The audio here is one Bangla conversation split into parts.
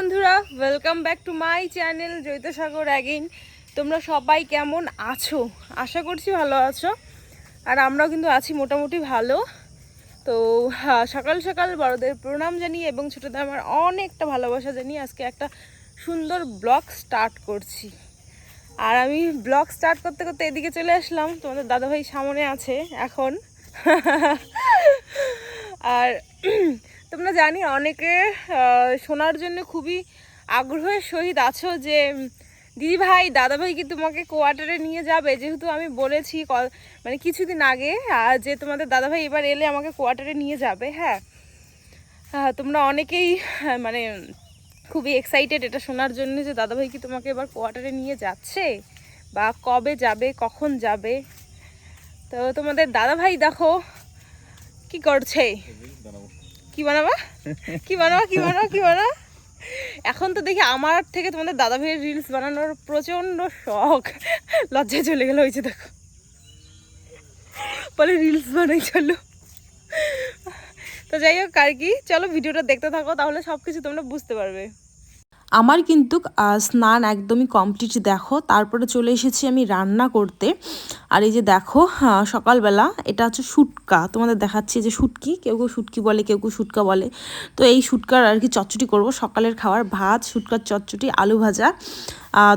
Welcome back to my channel Jaitsagar again তোমরা সবাই কেমন আছো? আশা করছি ভালো আছো। আর আমরাও কিন্তু আছি মোটামুটি ভালো। তো সকাল সকাল বড়দের প্রণাম জানিয়ে এবং ছোটদের আমার অনেকটা ভালোবাসা জানিয়ে আজকে একটা সুন্দর ব্লগ স্টার্ট করছি। আর আমি ব্লগ স্টার্ট করতে করতে এদিকে চলে আসলাম। তোমাদের দাদাভাই সামনে আছে এখন। আর তোমরা জানি অনেকে শোনার জন্য খুবই আগ্রহের সহিত আছো যে দিদি ভাই, দাদা ভাই কি তোমাকে কোয়ার্টারে নিয়ে যাবে? যেহেতু আমি বলেছি মানে কিছুদিন আগে যে তোমাদের দাদা ভাই এবার এলে আমাকে কোয়ার্টারে নিয়ে যাবে হ্যাঁ? তোমরা অনেকেই মানে খুবই এক্সাইটেড এটা শোনার জন্য যে, দাদা ভাই কি তোমাকে এবার কোয়ার্টারে নিয়ে যাচ্ছে? বা কবে যাবে? কখন যাবে? তো তোমাদের দাদা ভাই দেখো কি করছে। কি বানাবা? কি বানাবা কি বানাবা কি বানাবা? এখন তো দেখি আমার থেকে তোমাদের দাদা ভাইয়ের রিলস বানানোর প্রচণ্ড শখ। লজ্জায় চলে গেল হয়েছে দেখো। বলে রিলস বানাই, চলো। তো যাই হোক, আর কি, চলো ভিডিওটা দেখতে থাকো, তাহলে সব কিছু তোমরা বুঝতে পারবে। আমার কিন্তু স্নান একদমই কমপ্লিট দেখো। তারপরে চলে এসেছি আমি রান্না করতে। আর এই যে দেখো সকালবেলা এটা হচ্ছে শুটকা। তোমাদের দেখাচ্ছি যে শুটকি, কেউ কেউ শুটকি বলে, কেউ কেউ শুটকা বলে। তো এই শুটকার আর কি চচ্চটি করব। সকালের খাবার ভাত, শুটকার চচ্চটি আলু ভাজা।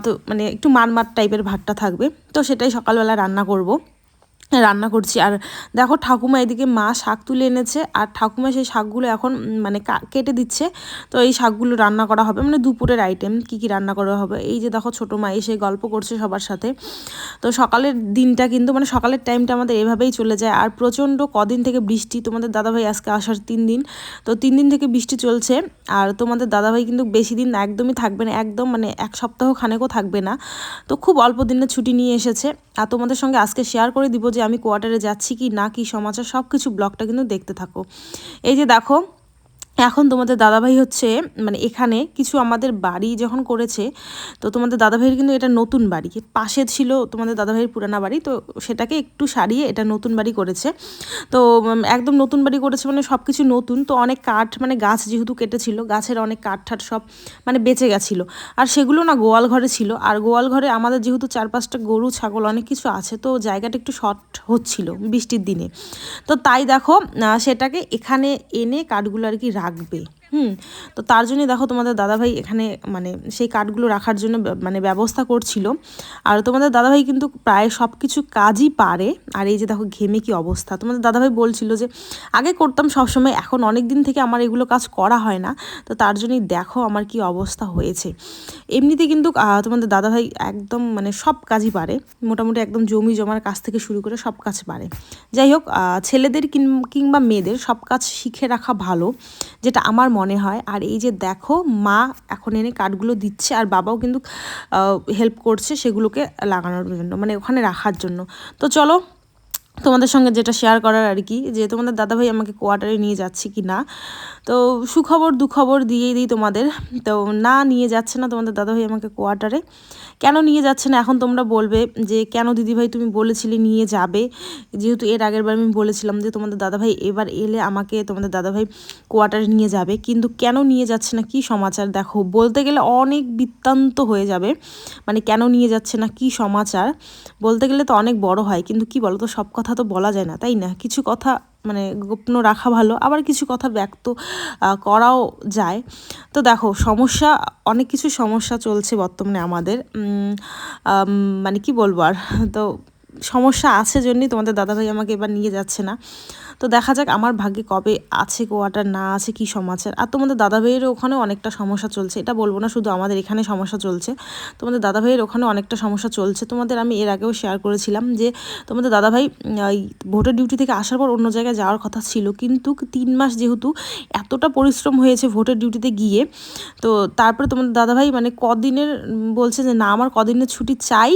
তো মানে একটু মারমার টাইপের ভাতটা থাকবে। তো সেটাই সকালবেলা রান্না করব। রান্না করছি। আর দেখো ঠাকুমা এদিকে মা শাক তুলে এনেছে, আর ঠাকুমা সেই শাকগুলো এখন মানে কেটে দিচ্ছে। তো এই শাকগুলো রান্না করা হবে মানে দুপুরের আইটেম কি কি রান্না করা হবে। এই যে দেখো ছোটো মা এসে গল্প করছে সবার সাথে। তো সকালের দিনটা কিন্তু মানে সকালের টাইমটা আমাদের এভাবেই চলে যায়। আর প্রচণ্ড কদিন থেকে বৃষ্টি, তোমাদের দাদাভাই আজকে আসার তিন দিন। তো তিন দিন থেকে বৃষ্টি চলছে, আর তোমাদের দাদাভাই কিন্তু বেশি দিন একদমই থাকবে না, একদম মানে এক সপ্তাহ খানেকও থাকবে না। তো খুব অল্প দিনের ছুটি নিয়ে এসেছে। আর তোমাদের সঙ্গে আজকে শেয়ার করে দিব যে আমি কোয়ার্টারে যাচ্ছি কি না কি সমাচার সব কিছু ব্লগটা কিন্তু দেখতে থাকো। এই যে দেখো এখন তোমাদের দাদাভাই হচ্ছে মানে এখানে কিছু আমাদের বাড়ি যখন করেছে, তো তোমাদের দাদাভাইয়ের কিন্তু এটা নতুন বাড়ি। পাশে ছিল তোমাদের দাদাভাইয়ের পুরানা বাড়ি, তো সেটাকে একটু সারিয়ে এটা নতুন বাড়ি করেছে। তো একদম নতুন বাড়ি করেছে মানে সব কিছু নতুন, তো অনেক কাঠ মানে গাছ যেহেতু কেটেছিল, গাছের অনেক কাঠ ঠাট সব মানে বেঁচে গেছিল। আর সেগুলো না গোয়াল ঘরে ছিল, আর গোয়াল ঘরে আমাদের যেহেতু চার পাঁচটা গরু, ছাগল অনেক কিছু আছে, তো জায়গাটা একটু শর্ট হচ্ছিল বৃষ্টির দিনে। তো তাই দেখো সেটাকে এখানে এনে কাঠগুলো আর কি রাখবে হুম, তো তার জন্য দেখো তোমাদের দাদাভাই এখানে মানে সেই কাঠগুলো রাখার জন্য মানে ব্যবস্থা করছিল। আর তোমাদের দাদাভাই কিন্তু প্রায় সব কিছু কাজই পারে। আর এই যে দেখো ঘেমে কি অবস্থা। তোমাদের দাদাভাই বলছিল যে, আগে করতাম সবসময়, এখন অনেক দিন থেকে আমার এগুলো কাজ করা হয় না। তো তার জন্যই দেখো আমার কি অবস্থা হয়েছে। এমনিতে কিন্তু তোমাদের দাদাভাই একদম মানে সব কাজই পারে। মোটামুটি একদম জমি জমার কাজ থেকে শুরু করে সব কাজ পারে। যাই হোক ছেলেদের কিংবা মেয়েদের সব কাজ শিখে রাখা ভালো। যেটা আমার হয়। আর এই যে দেখো, মা এখন এনে কাঠগুলো দিচ্ছে আর বাবাও কিন্তু হেল্প করছে সেগুলোকে লাগানোর জন্য মানে ওখানে রাখার জন্য। তো চলো তোমাদের সঙ্গে যেটা শেয়ার করার আর কি, যে তোমাদের দাদাভাই আমাকে কোয়ার্টারে নিয়ে যাচ্ছে কি না। তো সুখবর, দুখবর দিয়েই দিই তোমাদের। তো না নিয়ে যাচ্ছে না তোমাদের দাদাভাই আমাকে কোয়ার্টারে কেন নিয়ে যাচ্ছে না? এখন তোমরা বলবে যে, কেন দিদিভাই তুমি বলেছিলে নিয়ে যাবে? যেহেতু এর আগের বার আমি বলেছিলাম যে, তোমাদের দাদাভাই এবার এলে আমাকে, তোমাদের দাদাভাই কোয়ার্টারে নিয়ে যাবে। কিন্তু কেন নিয়ে যাচ্ছে না? কি সমাচার দেখো? বলতে গেলে অনেক বৃত্তান্ত হয়ে যাবে। মানে কেন নিয়ে যাচ্ছে না? কি সমাচার? বলতে গেলে তো অনেক বড় হয়। কিন্তু কি বলো তো সব কথা তো বলা যায় না, তাই না? কিছু কথা মানে গোপন রাখা ভালো, আবার কিছু কথা ব্যক্ত করাও যায়। তো দেখো, সমস্যা, অনেক কিছু সমস্যা চলছে বর্তমানে আমাদের। মানে কি বলব আর? তো সমস্যা আছে জন্যই তোমাদের দাদাভাই আমাকে এবার নিয়ে যাচ্ছে না। তো দেখা যাক আমার ভাগ্যে কবে আছে কোয়াটার না আছে কি সমাচার আর তোমাদের দাদাভাইয়ের ওখানে অনেকটা সমস্যা চলছে। এটা বলব না, শুধু আমাদের এখানে সমস্যা চলছে। তোমাদের দাদাভাইয়ের ওখানে অনেকটা সমস্যা চলছে। তোমাদের আমি এর আগেও শেয়ার করেছিলাম যে, তোমাদের দাদাভাই এই ভোটের ডিউটি থেকে আসার পর অন্য জায়গায় যাওয়ার কথা ছিল। কিন্তু তিন মাস যেহেতু এতটা পরিশ্রম হয়েছে ভোটের ডিউটিতে গিয়ে, তো তারপরে তোমাদের দাদাভাই মানে কদিনের বলছে যে, না, আমার কদিনের ছুটি চাই,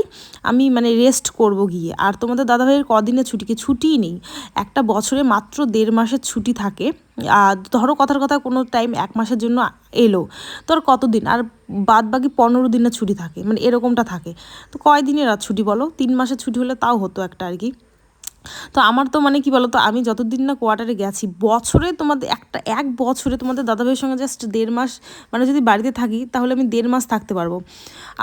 আমি মানে রেস্ট করব গিয়ে। আর তোমাদের দাদাভাইয়ের কদিনের ছুটি কি? ছুটিই নেই। একটা বছরে মাত্র দেড় মাসের ছুটি থাকে। আর ধরো কথার কথা কোনো টাইম এক মাসের জন্য এলো। তোর কতদিন? আর বাদ বাকি পনেরো দিনের ছুটি থাকে। মানে এরকমটা থাকে। তো কয় দিনের আর ছুটি বলো? তিন মাসের ছুটি হলে তাও হতো একটা আর কি। তো আমার তো মানে কি বলতো, আমি যতদিন না কোয়ার্টারে গেছি, বছরে তোমাদের একটা, এক বছরে তোমাদের দাদাভাইয়ের সঙ্গে জাস্ট দেড় মাস মানে যদি বাড়িতে থাকি, তাহলে আমি দেড় মাস থাকতে পারব।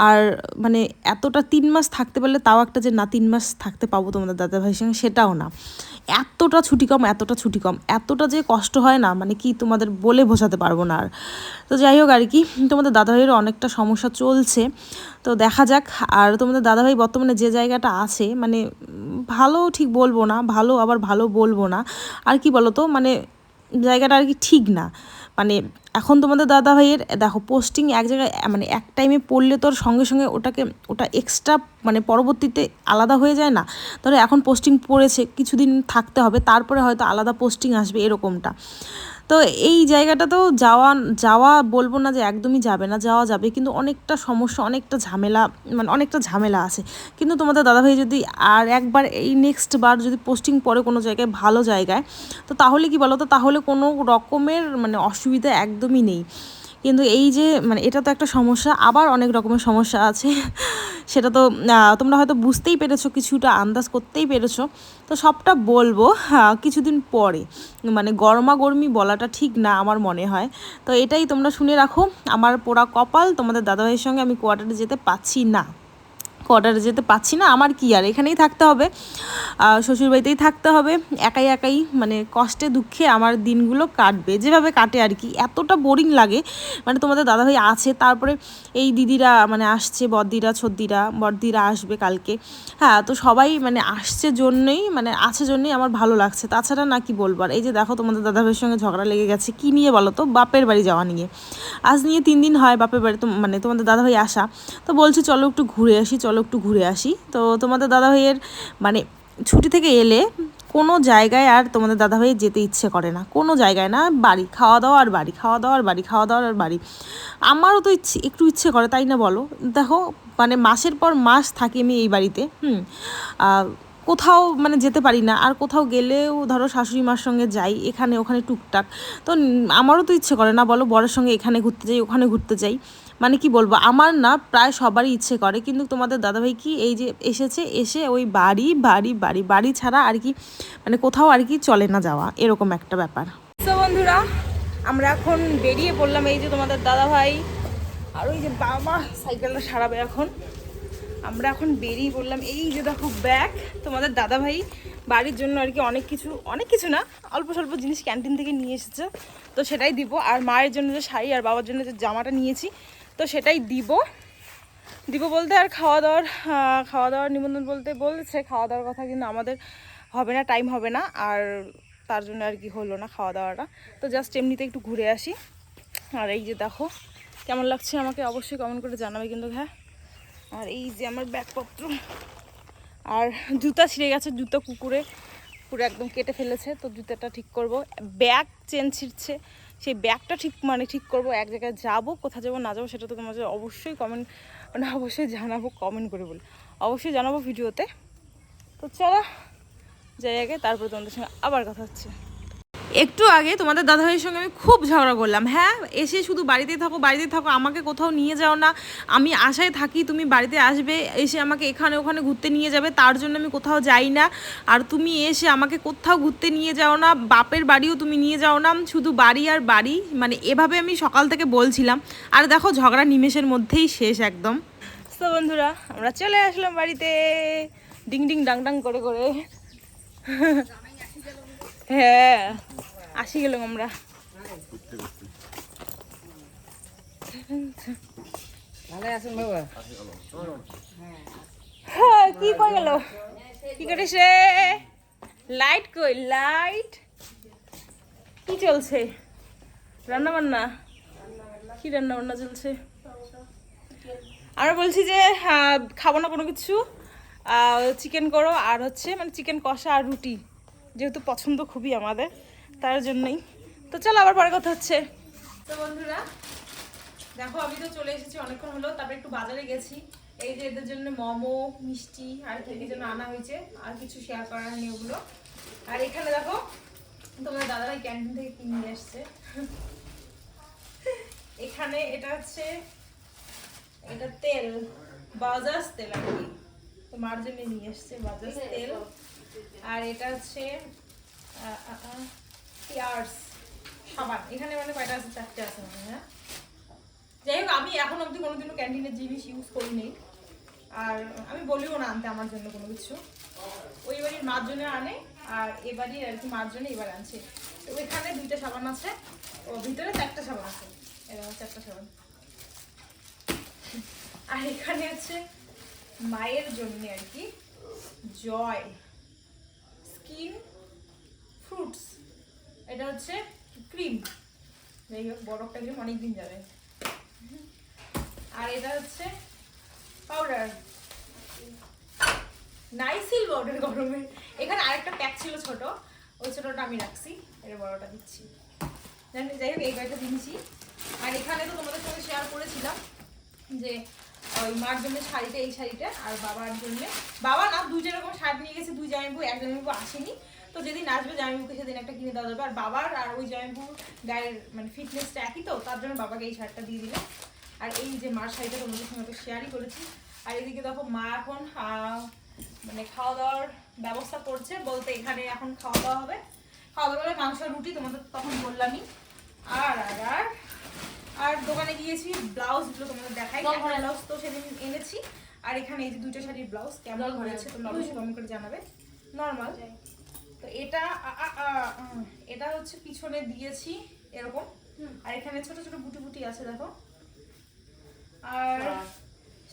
আর মানে এতটা তিন মাস থাকতে পারলে তাও একটা যে না তিন মাস থাকতে পাবো তোমাদের দাদাভাইয়ের সঙ্গে, সেটাও না। এতটা ছুটি কম, এতটা ছুটি কম, এতটা যে কষ্ট হয় না মানে কি তোমাদের বলে বোঝাতে পারব না আর। তো যাই হোক আর কি, তোমাদের দাদাভাইয়ের অনেকটা সমস্যা চলছে। তো দেখা যাক, আর তোমাদের দাদাভাই বর্তমানে যে জায়গাটা আছে মানে ভালো ঠিক বলব না, ভালো আবার ভালো বলব না। আর কি বলো তো মানে জায়গাটা আর কি ঠিক না। মানে এখন তোমাদের দাদা ভাইয়ের দেখো পোস্টিং এক জায়গায় মানে এক টাইমে পড়লে তোর সঙ্গে সঙ্গে ওটাকে, ওটা এক্সট্রা মানে পরবর্তীতে আলাদা হয়ে যায় না? ধরো এখন পোস্টিং পড়েছে, কিছুদিন থাকতে হবে, তারপরে হয়তো আলাদা পোস্টিং আসবে এরকমটা। তো এই জায়গাটাতেও যাওয়া যাওয়া বলব না যে একদমই যাবে না, যাওয়া যাবে। কিন্তু অনেকটা সমস্যা, অনেকটা ঝামেলা মানে অনেকটা ঝামেলা আছে। কিন্তু তোমাদের দাদাভাই যদি আর একবার এই নেক্সট বার যদি পোস্টিং পরে কোনো জায়গায় ভালো জায়গায়, তো তাহলে কি বলো তো তাহলে কোনো রকমের মানে অসুবিধা একদমই নেই। কিন্তু এই যে মানে এটা তো একটা সমস্যা, আবার অনেক রকমের সমস্যা আছে। সেটা তো তোমরা হয়তো বুঝতেই পেরেছ, কিছুটা আন্দাজ করতেই পেরেছ। তো সবটা বলব কিছুদিন পরে। মানে গরমাগরমি বলাটা ঠিক না আমার মনে হয়। তো এটাই তোমরা শুনে রাখো। আমার পোড়া কপাল তোমাদের দাদাভাইয়ের সঙ্গে আমি কোয়ার্টারে যেতে পাচ্ছি না। কোয়ার্টারে যেতে পাচ্ছি না, আমার কি আর? এখানেই থাকতে হবে। শ্বশুরবাড়িতেই থাকতে হবে। একাই একাই মানে কষ্টে দুঃখে আমার দিনগুলো কাটবে। যেভাবে কাটে আর কি, এতটা বোরিং লাগে। মানে তোমাদের দাদাভাই আছে, তারপরে এই দিদিরা মানে আসছে, বদ্দিরা, ছদ্দিরা, বদ্দিরা আসবে কালকে। হ্যাঁ তো সবাই মানে আসছে জন্যই মানে আছে জন্যই আমার ভালো লাগছে। তাছাড়া না কি বলব আর? এই যে দেখো তোমাদের দাদাভাইয়ের সঙ্গে ঝগড়া লেগে গেছে, কি নিয়ে বলো তো? বাপের বাড়ি যাওয়া নিয়ে। আজ নিয়ে তিন দিন হয় বাপের বাড়ি মানে তোমাদের দাদাভাই আসা। তো বলছি, চলো একটু ঘুরে আসি, চলো একটু ঘুরে আসি। তো তোমাদের দাদাভাইয়ের মানে ছুটি থেকে এলে কোনো জায়গায় আর তোমাদের দাদাভাইয়ের যেতে ইচ্ছে করে না। কোনো জায়গায় না, বাড়ি খাওয়া দাওয়া আর বাড়ি খাওয়া দাওয়া আর বাড়ি খাওয়া দাওয়া আর বাড়ি। আমারও তো ইচ্ছে, একটু ইচ্ছে করে, তাই না বলো? দেখো মানে মাসের পর মাস থাকি আমি এই বাড়িতে, হুম। কোথাও মানে যেতে পারি না, আর কোথাও গেলেও ধরো শাশুড়ি মার সঙ্গে যাই, এখানে ওখানে টুকটাক। তো আমারও তো ইচ্ছে করে না, বলো, বরের সঙ্গে এখানে ঘুরতে যাই, ওখানে ঘুরতে যাই। মানে কি বলব, আমার না প্রায় সবারই ইচ্ছে করে, কিন্তু তোমাদের দাদাভাই কি এই যে এসেছে, এসে ওই বাড়ি বাড়ি বাড়ি বাড়ি ছাড়া আর কি মানে কোথাও আর কি চলে না যাওয়া, এরকম একটা ব্যাপার। বন্ধুরা, আমরা এখন বেরিয়ে পড়লাম এই যে তোমাদের দাদাভাই আর ওই যে বাবা সাইকেলটা সারাবে এখন। আমরা এখন বেরিয়ে পড়লাম, এই যে দেখো ব্যাগ, তোমাদের দাদাভাই বাড়ির জন্য আর কি অনেক কিছু অনেক কিছু না, অল্প স্বল্প জিনিস ক্যান্টিন থেকে নিয়ে এসেছে, তো সেটাই দিব। আর মায়ের জন্য যে শাড়ি আর বাবার জন্য যে জামাটা নিয়েছি তো সেটাই দিব। দিব বলতে আর খাওয়া দাওয়ার খাওয়া দাওয়ার নিমন্ত্রণ বলতে বলছে, খাওয়া দাওয়ার কথা কিন্তু আমাদের হবে না টাইম হবে না, আর তার জন্য আর কি হলো না খাওয়া দাওয়াটা। তো জাস্ট এমনিতে একটু ঘুরে আসি। আর এই যে দেখো, কেমন লাগছে আমাকে অবশ্যই কমেন্ট করে জানাবে কিন্তু হ্যাঁ। আর এই যে আমার ব্যাগপত্র, আর জুতা ছিঁড়ে গেছে, জুতো কুকুরে পুরো একদম কেটে ফেলেছে, তো জুতাটা ঠিক করব। ব্যাগ চেন ছিঁড়ছে সেই ব্যাগটা ঠিক মানে ঠিক করব, এক জায়গায় যাব, কোথায় যাব, না যাব, সেটা তো তোমাদের অবশ্যই কমেন্ট মানে অবশ্যই জানাব কমেন্ট করে বলে অবশ্যই জানাব ভিডিওতে। তো চলো, যাই আগে, তারপর তোমাদের সঙ্গে আবার কথা হচ্ছে। একটু আগে তোমাদের দাদাভাইয়ের সঙ্গে আমি খুব ঝগড়া করলাম। হ্যাঁ এসে শুধু বাড়িতেই থাকো বাড়িতেই থাকো, আমাকে কোথাও নিয়ে যাও না। আমি আশায় থাকি তুমি বাড়িতে আসবে, এসে আমাকে এখানে ওখানে ঘুরতে নিয়ে যাবে, তার জন্য আমি কোথাও যাই না। আর তুমি এসে আমাকে কোথাও ঘুরতে নিয়ে যাও না, বাপের বাড়িও তুমি নিয়ে যাও না, শুধু বাড়ি আর বাড়ি। মানে এভাবে আমি সকাল থেকে বলছিলাম। আর দেখো, ঝগড়া নিমেষের মধ্যেই শেষ একদম। তো বন্ধুরা, আমরা চলে আসলাম বাড়িতে। ডিং ডিং, ডাং ডাং করে করে। হ্যাঁ আসি গেলাম আমরা। হ্যাঁ, কি কই গেল কি করিস রে লাইট কই? লাইট কি চলছে? রান্না বান্না কি রান্না বান্না চলছে? আমরা বলছি যে খাব না কোনো কিছু। চিকেন করো আর হচ্ছে মানে চিকেন কষা আর রুটি। যেহেতু পছন্দ খুবই আমাদের তার জন্যই। তো চলো আবার পরে কথা হচ্ছে। তো বন্ধুরা দেখো আমি তো চলে এসেছি অনেকক্ষণ হলো তারপরে একটু বাজারে গেছি। এই যে এদের জন্য মোমো মিষ্টি আর কি কি যেন আনা হয়েছে। আর কিছু শেয়ার করার নেই ওগুলো। আর এখানে দেখো তোমার দাদাভাই ক্যান্টিন থেকে কিনে নিয়ে এসছে এখানে এটা হচ্ছে এটা তেল বাজাজ তেল আর কি। তো মার জন্য নিয়ে এসছে বাজাজ তেল। আর এটা হচ্ছে পিয়ার্স। সাবান এখানে মানে কয়টা আছে? চারটে আছে মানে যাই হোক, আমি এখন অবধি কোনোদিনও ক্যান্টিনের জিনিস ইউজ করি নেই আর আমি বলিও না আনতে আমার জন্য কোনো কিছু। ওই বাড়ির মার জন্য আনে, আর এ বাড়ির আর কি মার জন্য এবার আনছে। তো ওইখানে দুইটা সাবান আছে, ও ভিতরে চারটা সাবান আছে। এরকম চারটা সাবান। আর এখানে আছে মায়ের জন্য আর কি জয়। স্কিন ফ্রুটস এটা হচ্ছে ক্রিম যাই হোক বরফটা ক্রিম অনেকদিন যাবে আর এটা হচ্ছে পাউডার নাইসিল পাউডার গরমে। এখানে আরেকটা প্যাক ছিল ছোট। ওই ছোটটা আমি রাখছি। এটা বড়টা দিচ্ছি। জানি যাই হোক, এই কয়েকটা দিনছি আর এখানে তো তোমাদের সঙ্গে শেয়ার করেছিলাম যে ওই মার জন্য শাড়িটা, এই শাড়িটা আর বাবার জন্য। বাবা না, দুই রকম শাড়ি নিয়ে গেছে, দুই জামাইবু এক জামাইবু আসেনি। তো যেদিন আসবে জামাইবুকে সেদিন একটা কিনে দেওয়া যাবে। আর বাবার আর ওই জামাইবুর গায়ের মানে ফিটনেসটা একই তো, তার জন্য বাবাকে এই শাড়িটা দিয়ে দিলাম। আর এই যে মার শাড়িটা তোমাদের সঙ্গে শেয়ারই করেছি। আর এদিকে দেখো মা এখন মানে খাওয়া দাওয়ার ব্যবস্থা করছে বলতে এখানে এখন খাওয়া দাওয়া হবে। খাওয়া দাওয়া মাংস রুটি তোমাদের তখন বললামই। আর আর আর আর দোকানে গিয়েছি ব্লাউজগুলো তোমাদের দেখাই ব্লাউজ তো সেদিন এনেছি। আর এখানে এই যে দুটো শাড়ির ব্লাউজ কেমন হয়েছে তোমরা অবশ্যই কমেন্ট করে জানাবে। নর্মাল তো এটা এটা হচ্ছে পিছনে দিয়েছি এরকম। আর এখানে ছোট ছোট বুটি বুটি আছে দেখো। আর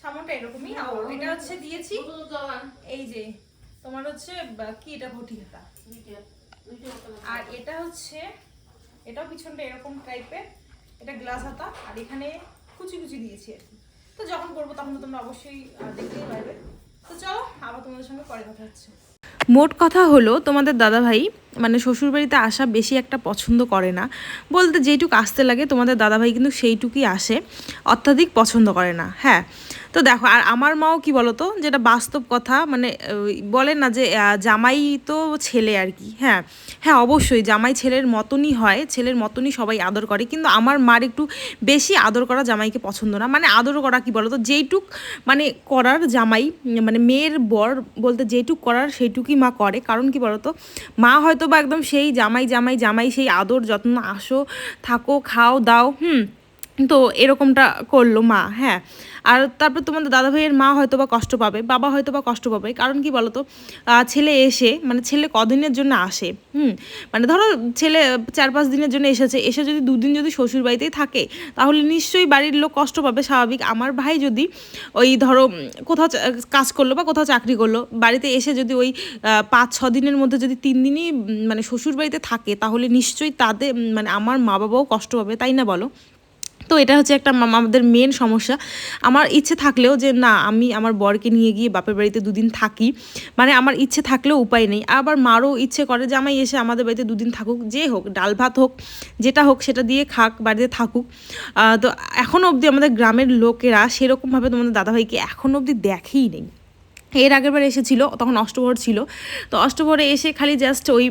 সামনটা এরকমই। আর এটা হচ্ছে দিয়েছি। এই যে তোমার হচ্ছে কি এটা ঘটি হাতা আর এটা হচ্ছে এটাও পিছনটা এরকম টাইপের এটা গ্লাস হাতা, আর এখানে কুচি কুচি দিয়েছি আর কি। তো যখন করব তখন তোমরা অবশ্যই দেখতেই পারবে। তো চলো, আবার তোমাদের সঙ্গে পরে কথা হচ্ছে। মোট কথা হলো, তোমাদের দাদাভাই মানে শ্বশুরবাড়িতে আসা বেশি একটা পছন্দ করে না। বলতে যেইটুকু আসতে লাগে, তোমাদের দাদাভাই কিন্তু সেইটুকুই আসে। অত্যাধিক পছন্দ করে না। হ্যাঁ তো দেখো, আর আমার মাও কি বলতো, যেটা বাস্তব কথা মানে বলে না যে জামাই তো ছেলে আর কি হ্যাঁ। হ্যাঁ অবশ্যই জামাই ছেলের মতনই হয়, ছেলের মতনই সবাই আদর করে, কিন্তু আমার মার একটু বেশি আদর করা জামাইকে পছন্দ না। মানে আদর করা কি বলতো, যেইটুক মানে করার জামাই মানে মেয়ের বর বলতে যেইটুক করার সেইটুকুই মা করে। কারণ কি বলতো, মা হয়তো বা একদম সেই জামাই জামাই জামাই, সেই আদর যত্ন আসো, থাকো, খাও, দাও, হুম তো এরকমটা করল মা হ্যাঁ। আর তারপর তোমাদের দাদা ভাইয়ের মা হয়তো বা কষ্ট পাবে, বাবা হয়তো বা কষ্ট পাবে। কারণ কি বলতো ছেলে এসে মানে ছেলে কদিনের জন্য আসে, হুম? মানে ধরো ছেলে চার পাঁচ দিনের জন্য এসেছে, এসে যদি দুদিন যদি শ্বশুর বাড়িতেই থাকে, তাহলে নিশ্চয়ই বাড়ির লোক কষ্ট পাবে, স্বাভাবিক। আমার ভাই যদি ওই ধরো কোথাও কাজ করল বা কোথাও চাকরি করল, বাড়িতে এসে যদি ওই পাঁচ ছ দিনের মধ্যে যদি তিন দিনই মানে শ্বশুর বাড়িতে থাকে, তাহলে নিশ্চয়ই তাদের মানে আমার মা বাবাও কষ্ট পাবে, তাই না বলো? তো এটা হচ্ছে একটা আমাদের মেন সমস্যা। আমার ইচ্ছে থাকলেও যে না, আমি আমার বরকে নিয়ে গিয়ে বাপের বাড়িতে দুদিন থাকি মানে আমার ইচ্ছে থাকলেও উপায় নেই। আবার মারও ইচ্ছে করে যে আমায় এসে আমাদের বাড়িতে দুদিন থাকুক, যে হোক, ডাল ভাত হোক, যেটা হোক, সেটা দিয়ে খাক, বাড়িতে থাকুক। তো এখন অবধি আমাদের গ্রামের লোকেরা সেরকমভাবে তোমাদের দাদাভাইকে এখন অবধি দেখেই নেই। এর আগের বার এসেছিল, তখন অষ্টপ্রহর ছিল। তো অষ্টভরে এসে খালি জাস্ট ওই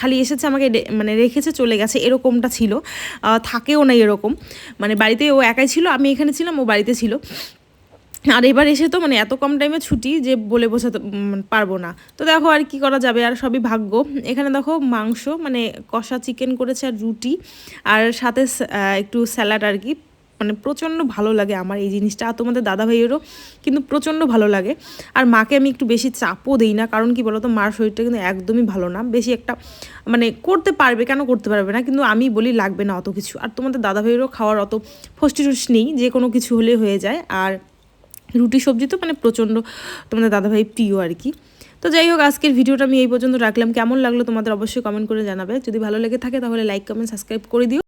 খালি এসেছে আমাকে মানে রেখেছে চলে গেছে, এরকমটা ছিল। থাকেও না এরকম। মানে বাড়িতে ও একাই ছিল, আমি এখানে ছিলাম, ও বাড়িতে ছিল। আর এবার এসে তো মানে এত কম টাইমে ছুটি যে বলে বোঝাতে পারব না। তো দেখো আর কি করা যাবে, আর সবই ভাগ্য। এখানে দেখো মাংস মানে কষা চিকেন করেছে আর রুটি। আর সাথে একটু স্যালাড আর কি। মানে প্রচণ্ড ভালো লাগে আমার এই জিনিসটা। আর তোমাদের দাদা ভাইয়েরও কিন্তু প্রচণ্ড ভালো লাগে। আর মাকে আমি একটু বেশি চাপও দিই না, কারণ কি বলতো, মার শরীরটা কিন্তু একদমই ভালো না। বেশি একটা মানে করতে পারবে, কেন করতে পারবে না? কিন্তু আমি বলি লাগবে না অত কিছু। আর তোমাদের দাদা ভাইয়েরও খাওয়ার অত ফষ্টি নেই, যে কোনো কিছু হলে হয়ে যায়। আর রুটি, সবজি তো মানে প্রচণ্ড তোমাদের দাদাভাই প্রিয় আর কি। তো যাই হোক, আজকের ভিডিওটা আমি এই পর্যন্ত রাখলাম। কেমন লাগল তোমাদের অবশ্যই কমেন্ট করে জানাবে। যদি ভালো লেগে থাকে তাহলে লাইক কমেন্ট সাবস্ক্রাইব করে দিও।